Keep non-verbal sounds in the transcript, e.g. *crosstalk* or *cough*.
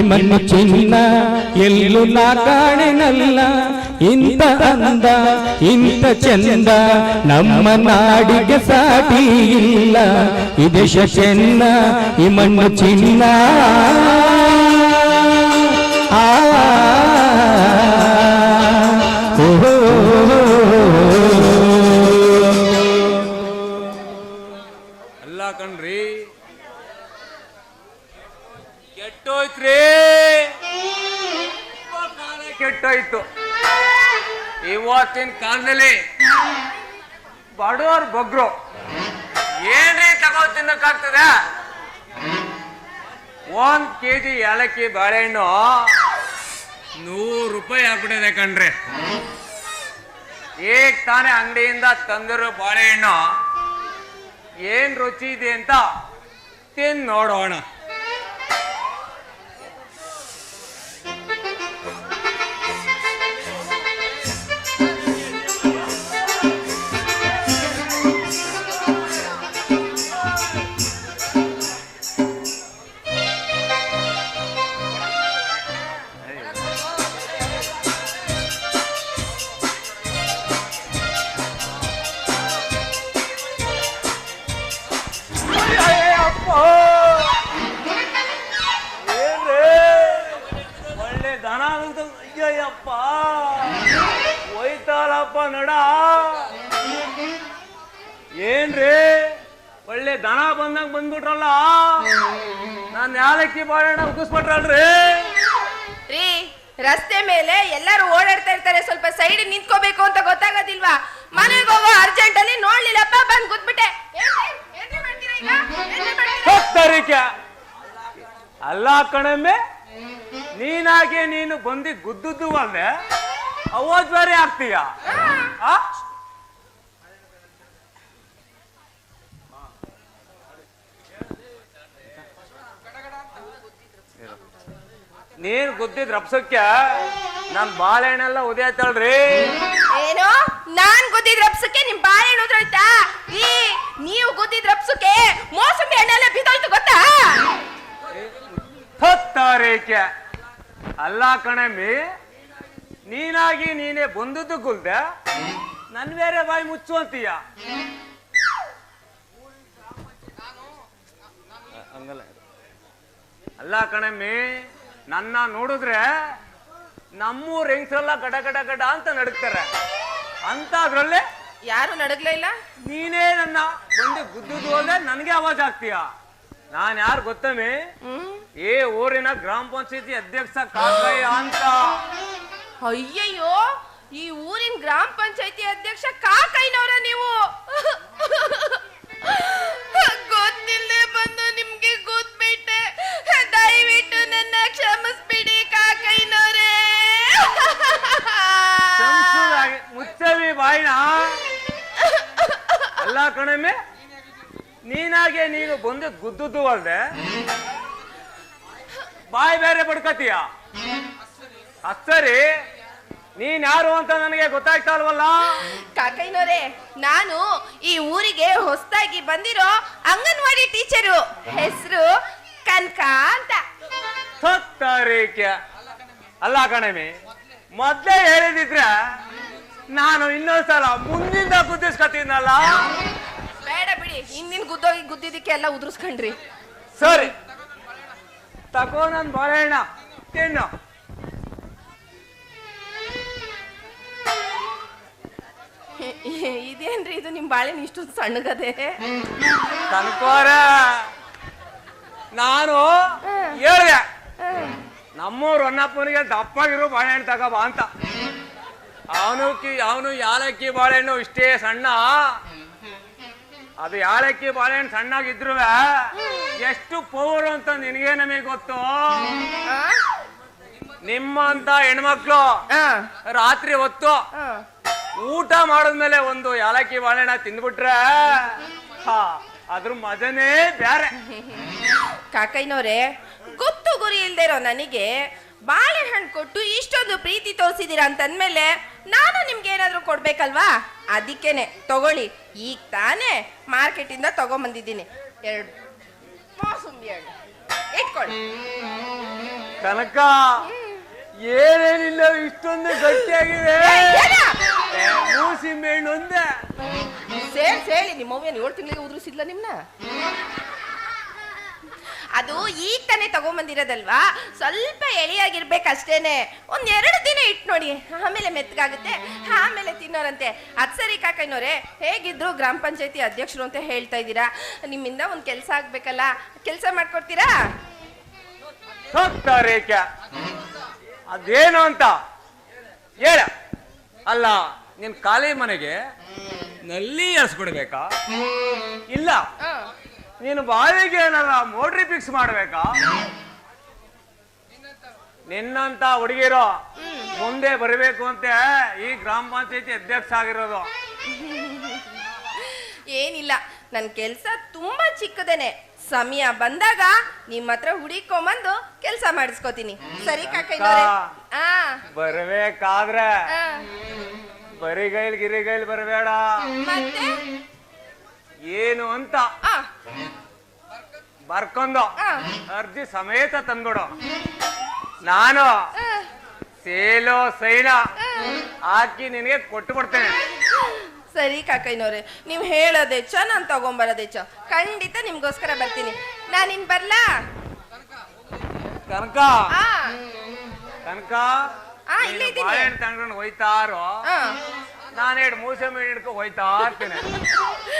ಮಣ್ಣು ಚಿನ್ನ ಎಲ್ಲೂ ನಾ ಕಾಣೆನಲ್ಲ ಇಂತ ಅಂದ ಇಂತ ಚಂದ ನಮ್ಮ ನಾಡಿಗೆ ಸಾಟಿ ಇಲ್ಲ ದೇಶ ಚೆನ್ನ ಈ ಮಣ್ಣು ಚಿನ್ನ. ಆ. ಕಣ್ರಿ ಕೆಟ್ಟೋಯ್ತ್ರಿ? ಕೆಟ್ಟೋಯ್ತು. ಇವತ್ತಿನ ಕಾಲದಲ್ಲಿ ಬಡವರು ಬಗ್ರು. ಏನ್ರಿ ತಗೋ ತಿನ್ನಕ್ಕಾಗ್ತದೆ? ಒಂದ್ ಕೆ ಜಿ ಏಲಕ್ಕಿ ಬಾಳೆಹಣ್ಣು ನೂರು ರೂಪಾಯಿ ಆಗ್ಬಿಟ್ಟಿದೆ ಕಣ್ರಿ. ಏಕ್ ತಾನೇ ಅಂಗಡಿಯಿಂದ ತಂದಿರೋ ಬಾಳೆಹಣ್ಣು ಏನ್ ರುಚಿ ಇದೆ ಅಂತ ತಿನ್ ನೋಡೋಣ. ಒಳ್ಳೆ ದನ ಬಂದಂಗ ಬಂದ್ಬಿಟ್ರಲ್ಲ? ನಾನು ಯಾಲಕ್ಕಿ ಬಾಳೆಹಣ್ಣ ಉಗಿಸ್ಬಿಟ್ರಲ್ರಿ? ರೀ ರಸ್ತೆ ಮೇಲೆ ಎಲ್ಲರೂ ಓಡಾಡ್ತಾ ಇರ್ತಾರೆ. ಸ್ವಲ್ಪ ಸೈಡ್ ನಿಂತ್ಕೋಬೇಕು ಅಂತ ಗೊತ್ತಾಗೋದಿಲ್ವಾ? ಮನೆಗೆ ಹೋಗೋ ಅರ್ಜೆಂಟ್ ಅಲ್ಲಿ ನೋಡ್ಲಿಲ್ಲಪ್ಪ ಬಂದ್ ಕೂತ್ಬಿಟ್ಟೆ ಅಲ್ಲ ಕಣಮ್ಮೆ ನೀನಾಗೆ ನೀನು ಬಂದಿ ಗುದ್ದುದ್ದು ಅಂದ್ರೆ ಅವತ್ ಬೇರೆ ಆಗ್ತೀಯ? ನೀನ್ ಗೊತ್ತಿದ್ರ ಅಪ್ಸಕ್ಯ ನನ್ ಬಾಳೆಹಣ್ಣೆಲ್ಲ ಉದಿಯಾಯ್ತಳ್ರಿ. ಏನು? ನಾನ್ ಗೊತ್ತಿದ್ರ ರಪ್ಸಕ್ಕೆ ನಿಮ್ ಬಾಳೆಹಣ್ಣು ಉದ್ರೋಯ್ತಾ? ಈ ನೀವು ಗೊತ್ತಿದ್ರ ರಪ್ಸಕ್ಕೆ ಮೋಸಂಬಿ ಹಣ್ಣೆಲ್ಲ ಬಿದ್ದೋಯ್ತು ಗೊತ್ತಾ? ಹತ್ತಾರೇಕೆ ಅಲ್ಲ ಕಣಮ್ಮಿ ನೀನಾಗಿ ನೀನೇ ಬಂದದ್ದು ಗುಲ್ದ ನನ್ ಬೇರೆ ಬಾಯಿ ಮುಚ್ಚು ಅಂತೀಯ ಅಲ್ಲ ಕಣಮ್ಮಿ ನನ್ನ ನೋಡಿದ್ರೆ ನಮ್ಮೂರ್ ಹೆಂಗ್ಸ್ರೆಲ್ಲ ಗಡ ಗಡ ಗಡ ಅಂತ ನಡುಕ್ತಾರೆ ಅಂತ ಅದ್ರಲ್ಲೇ ಯಾರು ನಡಗ್ಲೇ ಇಲ್ಲ? ನೀನೇ ನನ್ನ ಬಂದು ಗುದ್ದುದು ಅಂದ್ರೆ ನನಗೆ ಅವಾಜ್ ಆಗ್ತೀಯ? ನಾನ್ ಯಾರು ಗೊತ್ತಮ್ಮಿ? ಏ ಊರಿನ ಗ್ರಾಮ ಪಂಚಾಯತಿ ಅಧ್ಯಕ್ಷ ಕಾಕಯ್ಯ ಅಂತ. ಅಯ್ಯಯ್ಯೋ ಈ ಊರಿನ ಗ್ರಾಮ ಪಂಚಾಯತಿ ಅಧ್ಯಕ್ಷ ಕಾಕಯ್ಯನವರ ನೀವು? ಕಣಮ್ಮೆ ನೀನಾಗೆ ನೀನು ಬಂದು ಗುದ್ದುದ್ದು ಅಲ್ದೆ? ಬಾಯಿ ಬೇರೆ ಬಡ್ಕತೀಯ ಅಚ್ಚರಿ ನೀನ್ ಯಾರು ಅಂತ ನನಗೆ ಗೊತ್ತಾಗ್ತಾ ಇಲ್ವಲ್ಲ? ಕಾಕೈನವರೇ ನಾನು ಈ ಊರಿಗೆ ಹೊಸದಾಗಿ ಬಂದಿರೋ ಅಂಗನವಾಡಿ ಟೀಚರು. ಹೆಸರು ಕನಕ ಅಂತ. ಸತ್ತರೇಕೆ ಅಲ್ಲ ಕಣಮಿ ಮೊದ್ಲೇ ಹೇಳಿದಿದ್ರೆ ನಾನು ಇನ್ನೊಂದ್ಸಲ ಮುಂದಿಂದ ಗುದ್ದಿಸ್ಕತೀನಲ್ಲ? ಬೇಡ ಬಿಡಿ. ಹಿಂದಿನ ಗುದ್ದೋಗಿ ಗುದ್ದಿದ್ದಕ್ಕೆ ಎಲ್ಲ ಉದುರಿಸ್ಕೊಂಡ್ರಿ. ಸರಿ. ತಗೋ ನನ್ ಬಾಳೆಹಣ್ಣ. ತಿನ್ನು. ಇದೇನ್ರಿ ಇದು? ನಿಮ್ ಬಾಳೆನ ಇಷ್ಟೊಂದು ಸಣ್ಣಗದೆ. ಕನ್ಕೋರ ನಾನು ಹೇಳ್ದೆ. ನಮ್ಮೂರು ಅಣ್ಣಪ್ಪನಿಗೆ ದಪ್ಪಾಗಿರೋ ಬಾಳೆಹಣ್ಣು ತಗೋಬ ಅಂತ. ಅವನು ಕಿ ಅವನು ಯಾಲಕ್ಕಿ ಬಾಳೆಹಣ್ಣು ಇಷ್ಟೇ ಸಣ್ಣ. ಅದು ಯಾಳಕ್ಕಿ ಬಾಳೆಹಣ್ಣು ಸಣ್ಣಾಗಿದ್ರು ಎಷ್ಟು ಪವರ್ ಅಂತ ನಿನಗೆ ನಮಗೆ ಗೊತ್ತು? ನಿಮ್ಮಂತ ಹೆಣ್ಮಕ್ಳು ರಾತ್ರಿ ಹೊತ್ತು ಊಟ ಮಾಡಿದ್ಮೇಲೆ ಒಂದು ಯಾಲಕ್ಕಿ ಬಾಳೆಹಣ್ಣ ತಿಂದ್ಬಿಟ್ರೆ ಹಾ ಅದ್ರ ಮಜನೇ ಬ್ಯಾರೆ. ಕಾಕೈನವ್ರೆ ಗೊತ್ತು ಗುರಿ ಇಲ್ದೇ ಇರೋ ನನಗೆ ಬಾಳೆಹಣ್ಣು ಕೊಟ್ಟು ಇಷ್ಟೊಂದು ಪ್ರೀತಿ ತೋರಿಸಿದೀರ ಅಂತಂದ್ಮೇಲೆ ನಾನು ನಿಮ್ಗೆ ಏನಾದ್ರೂ ಕೊಡ್ಬೇಕಲ್ವಾ? ಅದಕ್ಕೇನೆ ತಗೊಳ್ಳಿ. ಈಗ ತಾನೇ ಮಾರ್ಕೆಟಿಂದ ತಗೊಂಬಂದಿದ್ದೀನಿ. ಎರಡು. ಮೋಸಂಬಿ ಎರಡು. ಇಟ್ಕೊಳ್ಳಿ. ಕನಕ ಏನೇನಿಲ್ಲ ಇಷ್ಟೊಂದು ಗಟ್ಟಿಯಾಗಿದೆ. ಸೇರಿ ಮೂಸಿಂಬೆ ಹಣ್ಣು ಒಂದೇ ಸೇರ್ ಸೇಳಿ ನಿಮ್ಮ ಅವ್ವೇನು ಏಳು ತಿಂಗಳಿಗೆ ಉದುರಿಸಿದ್ಲ ನಿಮ್ನ? ಅದು ಈಗ ತಾನೇ ತಗೊಂಬಂದಿರೋದಲ್ವಾ? ಸ್ವಲ್ಪ ಎಳೆಯಾಗಿರ್ಬೇಕಷ್ಟೇನೆ. ಒಂದ್ ಎರಡು ದಿನ ಇಟ್ಟು ನೋಡಿ. ಆಮೇಲೆ ಮೆತ್ತಗಾಗುತ್ತೆ ಆಮೇಲೆ ತಿನ್ನೋರಂತೆ. ಅದ್ ಸರಿ ಕಾಕಯ್ಯನವ್ರೆ ಹೇಗಿದ್ರು ಗ್ರಾಮ ಪಂಚಾಯತಿ ಅಧ್ಯಕ್ಷರು ಅಂತ ಹೇಳ್ತಾ ಇದ್ದೀರಾ? ನಿಮ್ಮಿಂದ ಒಂದ್ ಕೆಲಸ ಆಗ್ಬೇಕಲ್ಲ ಕೆಲಸ ಮಾಡ್ಕೊಡ್ತೀರಾ? ರೇಖೆ. ಅದೇನು ಅಂತ ಹೇಳ. ಅಲ್ಲ ನಿನ್ ಖಾಲಿ ಮನೆಗೆ ನಲ್ಲಿ ಹರಿಸ್ಬಿಡ್ಬೇಕಾ ಇಲ್ಲ. ನೀನು ಬಾವಿಗೆ ಏನಲ್ಲ ಮೋಟ್ರಿ ಫಿಕ್ಸ್ ಮಾಡ್ಬೇಕಾ? ನಿನ್ನಂತ ಹುಡುಗಿರೋ ಮುಂದೆ ಬರಬೇಕು ಅಂತ ಈ ಗ್ರಾಮ ಪಂಚಾಯತಿ ಅಧ್ಯಕ್ಷ ಆಗಿರೋದು. ಏನಿಲ್ಲ ನನ್ನ ಕೆಲಸ ತುಂಬಾ ಚಿಕ್ಕದೇನೆ. ಸಮಯ ಬಂದಾಗ ನಿಮ್ಮ ಹತ್ರ ಹುಡಿಕೊಂಬಂದು ಕೆಲಸ ಮಾಡಿಸ್ಕೋತೀನಿ. ಸರಿ ಕಾಕಯ್ಯನವ್ರೆ ಆ. ಬರ್ಬೇಕಾದ್ರೆ ಆ, ಬರಿಗೈಲ್ ಗಿರಿಗೈಲ್ ಬರಬೇಡ. ಮತ್ತೆ? ಏನು ಅಂತ? ಆ. ಬರ್ಕೊಂಡು. ಅರ್ಜಿ ಸಮೇತ ತಂದ್ಬಿಡು. ನಾನು ಸೇಲೋ ಸೈನ ಹಾಕಿ ನಿನಗೆ ಕೊಟ್ಟು ಕೊಡ್ತೇನೆ. ಸರಿ ಕಾಕೈನವ್ರೆ ನೀವು ಹೇಳೋದೆಚ್ಚ ನಾನು ಚ. ಖಂಡಿತ ನಿಮ್ಗೋಸ್ಕರ ಬರ್ತೀನಿ. ನಾನಿನ್ ಬರ್ಲಾ? ಕನಕ. ಆ. ಕನಕ ಆ, ಇಲ್ಲೇ ಇದ್ದೀನಿ. ಬಾಳೆಹಣ್ಣು ತಗೊಂಡು ಹೋಯ್ತಾರೋ ಆ. ನಾನು ಎರಡು ಮೂಸೆ ಹಿಡ್ಕೊ ಹೋಯ್ತಾ ಇರ್ತೇನೆ. *laughs*